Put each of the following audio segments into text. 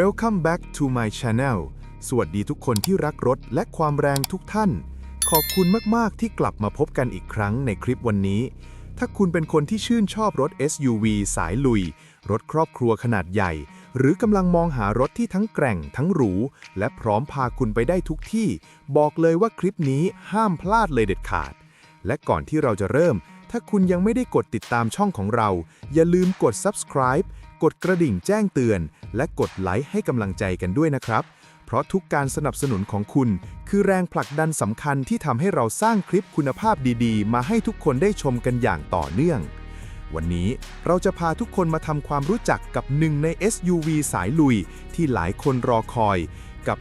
Welcome back to my channel สวัสดีทุกคนที่รักรถและความแรงทุกท่าน ขอบคุณมาก ๆ ที่กลับมาพบกันอีกครั้งในคลิปวันนี้ ถ้าคุณเป็นคนที่ชื่นชอบรถ SUV สายลุย รถครอบครัวขนาดใหญ่ หรือกำลังมองหารถที่ทั้งแกร่ง ทั้งหรู และพร้อมพาคุณไปได้ทุกที่ บอกเลยว่าคลิปนี้ห้ามพลาดเลยเด็ดขาด และก่อนที่เราจะเริ่ม ถ้าคุณยังไม่ได้กดติดตามช่องของเรา อย่าลืมกด subscribe กดกระดิ่งแจ้งเตือน และกดไลค์ให้กำลังใจกันด้วยนะครับ เพราะทุกการสนับสนุนของคุณ คือแรงผลักดันสำคัญที่ทำให้เราสร้างคลิปคุณภาพดีๆ มาให้ทุกคนได้ชมกันอย่างต่อเนื่อง วันนี้เราจะพาทุกคนมาทำความรู้จักกับหนึ่งใน SUV สายลุย ที่หลายคนรอคอยกับ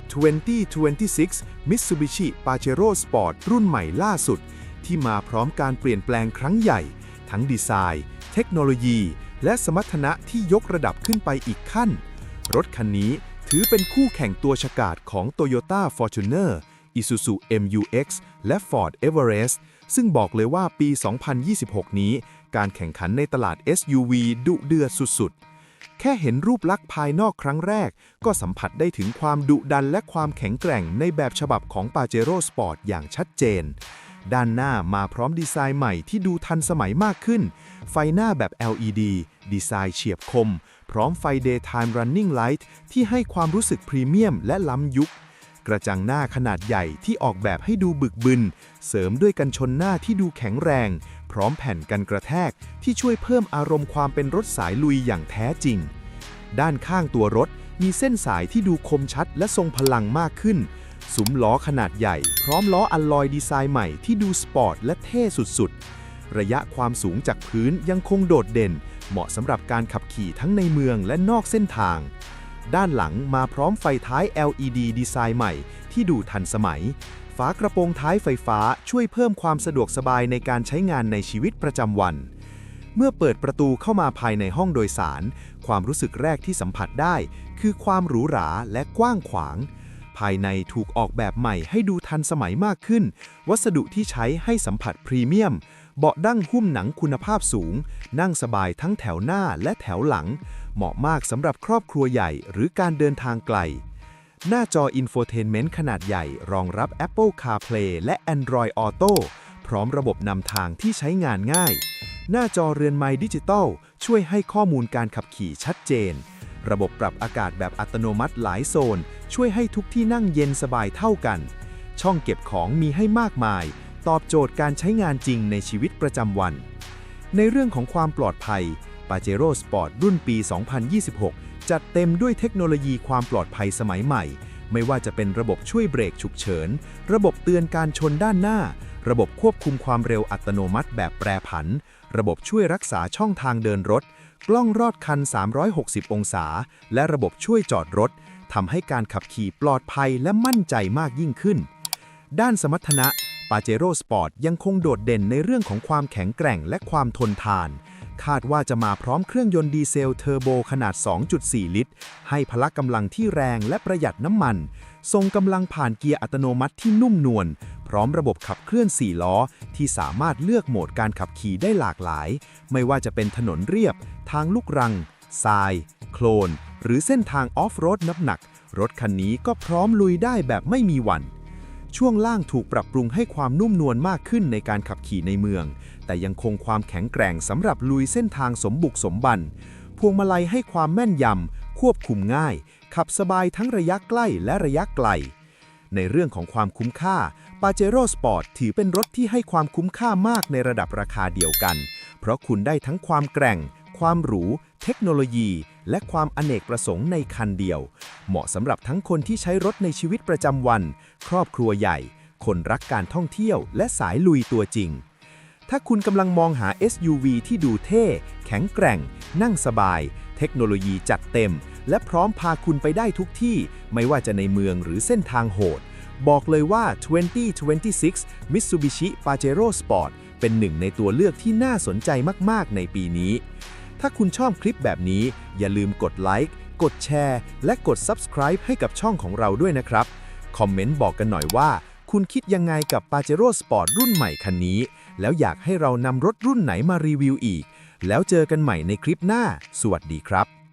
2026 Mitsubishi Pajero Sport รุ่นใหม่ล่าสุด ที่มาพร้อมการเปลี่ยนแปลงครั้งใหญ่ ทั้งดีไซน์ เทคโนโลยี และสมรรถนะที่ยกระดับขึ้นไปอีกขั้น รถคันนี้ถือเป็นคู่แข่งตัวฉกาจของ Toyota Fortuner Isuzu MU-X และ Ford Everest ซึ่งบอกเลยว่าปี 2026 นี้ การแข่งขันในตลาด SUV ดุเดือดสุดๆ แค่เห็นรูปลักษณ์ภายนอกครั้งแรก ก็สัมผัสได้ถึงความดุดันและความแข็งแกร่งในแบบฉบับของ Pajero Sport อย่างชัดเจน ด้านหน้ามาพร้อมดีไซน์ใหม่ที่ดูทันสมัยมากขึ้น ไฟหน้าแบบ LED ดีไซน์เฉียบคม พร้อมไฟ Daytime Running Light ที่ให้ความรู้สึกพรีเมียมและล้ำยุค กระจังหน้าขนาดใหญ่ที่ออกแบบให้ดูบึกบึน เสริมด้วยกันชนหน้าที่ดูแข็งแรง พร้อมแผ่นกันกระแทกที่ช่วยเพิ่มอารมณ์ความเป็นรถสายลุยอย่างแท้จริง ด้านข้างตัวรถมีเส้นสายที่ดูคมชัดและทรงพลังมากขึ้นสุมล้อขนาดใหญ่ พร้อมล้ออัลลอยดีไซน์ใหม่ที่ดูสปอร์ตและเท่สุดๆ ระยะความสูงจากพื้นยังคงโดดเด่น เหมาะสำหรับการขับขี่ทั้งในเมืองและนอกเส้นทาง ด้านหลังมาพร้อมไฟท้าย LED ดีไซน์ใหม่ที่ดูทันสมัย ฝากระโปรงท้ายไฟฟ้าช่วยเพิ่มความสะดวกสบายในการใช้งานในชีวิตประจำวัน เมื่อเปิดประตูเข้ามาภายในห้องโดยสาร ความรู้สึกแรกที่สัมผัสได้ คือความหรูหราและกว้างขวางภายในถูกออกแบบใหม่ให้ดูทันสมัยมากขึ้น วัสดุที่ใช้ให้สัมผัสพรีเมียม เบาะดั้งหุ้มหนังคุณภาพสูง นั่งสบายทั้งแถวหน้าและแถวหลัง เหมาะมากสำหรับครอบครัวใหญ่หรือการเดินทางไกล หน้าจออินโฟเทนเมนต์ขนาดใหญ่รองรับ Apple CarPlay และ Android Auto พร้อมระบบนำทางที่ใช้งานง่าย หน้าจอเรือนไม้ดิจิตอลช่วยให้ข้อมูลการขับขี่ชัดเจน ระบบปรับอากาศแบบอัตโนมัติหลายโซน ช่วยให้ทุกที่นั่งเย็นสบายเท่ากัน ช่องเก็บของมีให้มากมาย ตอบโจทย์การใช้งานจริงในชีวิตประจำวัน ในเรื่องของความปลอดภัย Pajero Sport รุ่นปี 2026 จัดเต็มด้วยเทคโนโลยีความปลอดภัยสมัยใหม่ ไม่ว่าจะเป็นระบบช่วยเบรกฉุกเฉิน ระบบเตือนการชนด้านหน้า ระบบควบคุมความเร็วอัตโนมัติแบบแปรผัน ระบบช่วยรักษาช่องทางเดินรถ กล้องรอดคัน 360 องศา และระบบช่วยจอดรถทำให้การขับขี่ปลอดภัยและมั่นใจมากยิ่งขึ้น ด้านสมรรถนะ Pajero Sport ยังคงโดดเด่นในเรื่องของความแข็งแกร่งและความทนทาน คาดว่าจะมาพร้อมเครื่องยนต์ดีเซลเทอร์โบขนาด 2.4 ลิตร ให้พละกำลังที่แรงและประหยัดน้ำมัน ทรงกำลังผ่านเกียร์อัตโนมัติที่นุ่มนวล พร้อมระบบขับเคลื่อน 4 ล้อ ที่สามารถเลือกโหมดการขับขี่ได้หลากหลาย ไม่ว่าจะเป็นถนนเรียบ ทางลูกรัง ทราย โคลน หรือเส้นทางออฟโรดนับหนัก รถคันนี้ก็พร้อมลุยได้แบบไม่มีหวั่น ช่วงล่างถูกปรับปรุงให้ความนุ่มนวลมากขึ้นในการขับขี่ในเมือง แต่ยังคงความแข็งแกร่งสำหรับลุยเส้นทางสมบุกสมบัน พวงมาลัยให้ความแม่นยำ ควบคุมง่าย ขับสบายทั้งระยะใกล้และระยะไกล ในเรื่องของความคุ้มค่า Pajero Sport ถือเป็นรถที่ให้ความคุ้มค่ามากในระดับราคาเดียวกัน เพราะคุณได้ทั้งความแกร่ง ความหรู เทคโนโลยี และความอเนกประสงค์ในคันเดียว เหมาะสำหรับทั้งคนที่ใช้รถในชีวิตประจำวัน ครอบครัวใหญ่ คนรักการท่องเที่ยว และสายลุยตัวจริง ถ้าคุณกำลังมองหา SUV ที่ดูเท่ แข็งแกร่ง นั่งสบาย เทคโนโลยีจัดเต็ม และพร้อมพาคุณไปได้ทุกที่ ไม่ว่าจะในเมืองหรือเส้นทางโหดบอกเลยว่า 2026 Mitsubishi Pajero Sport เป็นหนึ่งในตัวเลือกที่น่าสนใจมาก ๆ ในปีนี้ ถ้าคุณชอบคลิปแบบนี้ อย่าลืมกดไลค์กดแชร์ และกด Subscribe ให้กับช่องของเราด้วยนะครับ คอมเมนต์บอกกันหน่อยว่า คุณคิดยังไงกับ Pajero Sport รุ่นใหม่คันนี้ แล้วอยากให้เรานำรถรุ่นไหนมารีวิวอีก แล้วเจอกันใหม่ในคลิปหน้า สวัสดีครับ